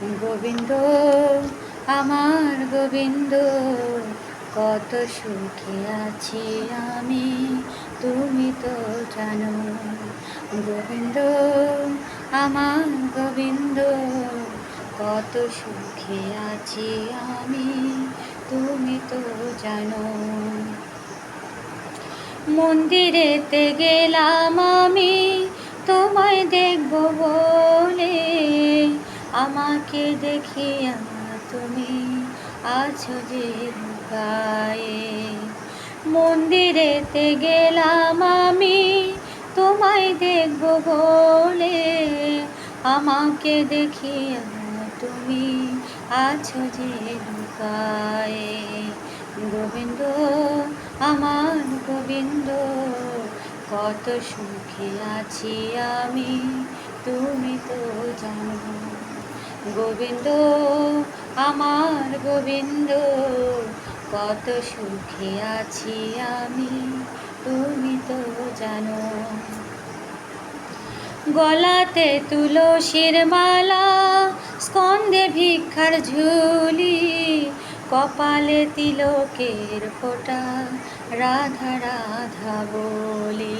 গোবিন্দ, আমার গোবিন্দ, কত সুখে আছি আমি, তুমি তো জানো। গোবিন্দ, আমার গোবিন্দ, কত সুখে আছি আমি, তুমি তো জানো। মন্দিরেতে গেলাম আমি আমাকে দেখিয়া তুমি আছো যে গায়ে মন্দিরেতে গেলাম আমি, তোমায় দেখব বলে। আমাকে দেখিয়া তুমি আছো যে গায়ে গোবিন্দ, আমার গোবিন্দ, কত সুখে আছি আমি, তুমি তো জানো। গোবিন্দ, আমার গোবিন্দ, কত সুখে আছি আমি, তুমি তো জানো। গলাতে তুলসীর মালা স্কন্দে ভিক্ষার ঝুলি, কপালে তিলকের ফোঁটা, রাধা রাধা বলি।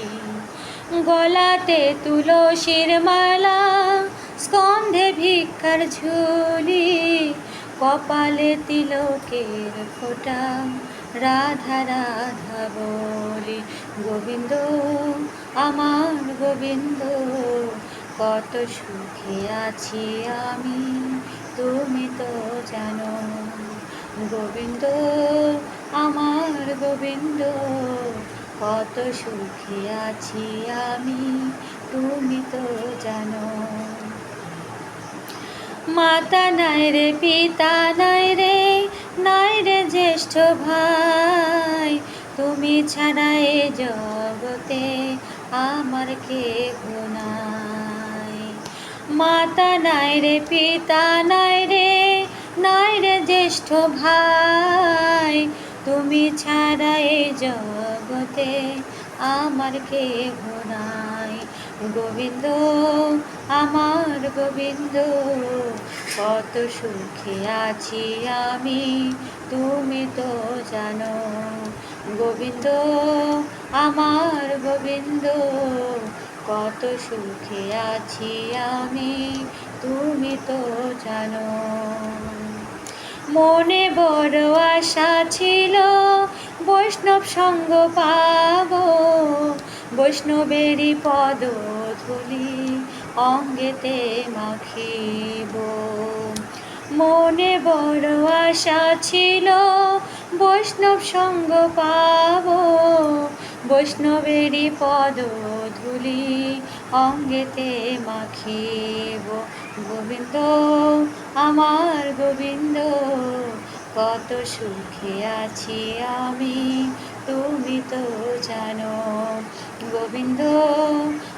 গলাতে তুলসীর মালা, স্কন্ধে ভিক্ষার ঝুলি, কপালে তিলকের ফোঁটা, রাধা রাধা বলি, গোবিন্দ, আমার গোবিন্দ, কত সুখে আছি আমি, তুমি তো জানো, গোবিন্দ, আমার গোবিন্দ কত সুখে আছি আমি, তুমি তো জানো। মাতা নাই রে, পিতা নাই রে নাই রে জ্যেষ্ঠ ভাই। তুমি ছাড়া এ জগতে আমার কে নাই। মাতা নাই রে, পিতা নাই রে নাই রে জ্যেষ্ঠ ভাই। তুমি ছাড়া এ জগতে আমার কে নাই। গোবিন্দ, আমার গোবিন্দ, কত সুখে আছি আমি, তুমি তো জানো। গোবিন্দ, আমার গোবিন্দ, কত সুখে আছি আমি, তুমি তো জানো। মনে বড় আশা ছিল বৈষ্ণব সঙ্গ পাব। বৈষ্ণবেরই পদ ধুলি অঙ্গেতে মাখিব। মনে বড় আশা ছিল বৈষ্ণব সঙ্গ পাব। বৈষ্ণবেরই পদ ধুলি অঙ্গেতে মাখিব। গোবিন্দ, আমার গোবিন্দ কত সুখে আছি আমি, তুমি তো জানো। গোবিন্দ,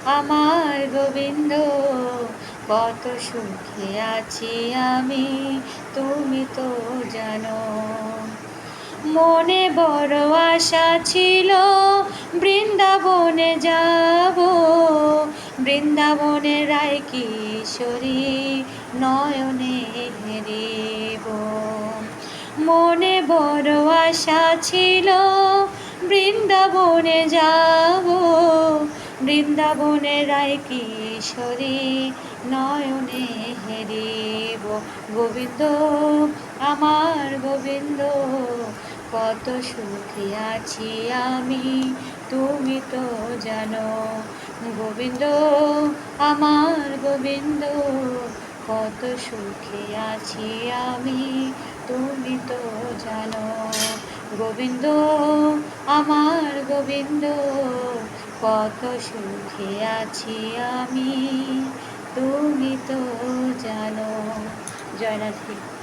আমার গোবিন্দ, কত সুখে আছি আমি, তুমি তো জানো। মনে বড় আশা ছিল, বৃন্দাবনে যাব। বৃন্দাবনে রায় কিশোরী নয়নে হেরিব। মনে বড় আশা ছিল, বৃন্দাবনে যাব। বৃন্দাবনে রায় কিশোরী নয়নে হেরিব। গোবিন্দ, আমার গোবিন্দ, কত সুখী আছি আমি, তুমি তো জানো। গোবিন্দ, আমার গোবিন্দ কত সুখে আছি আমি, তুমি তো জানো। গোবিন্দ, আমার গোবিন্দ, কত সুখে আছি আমি, তুমি তো জানো। জয় রাধে।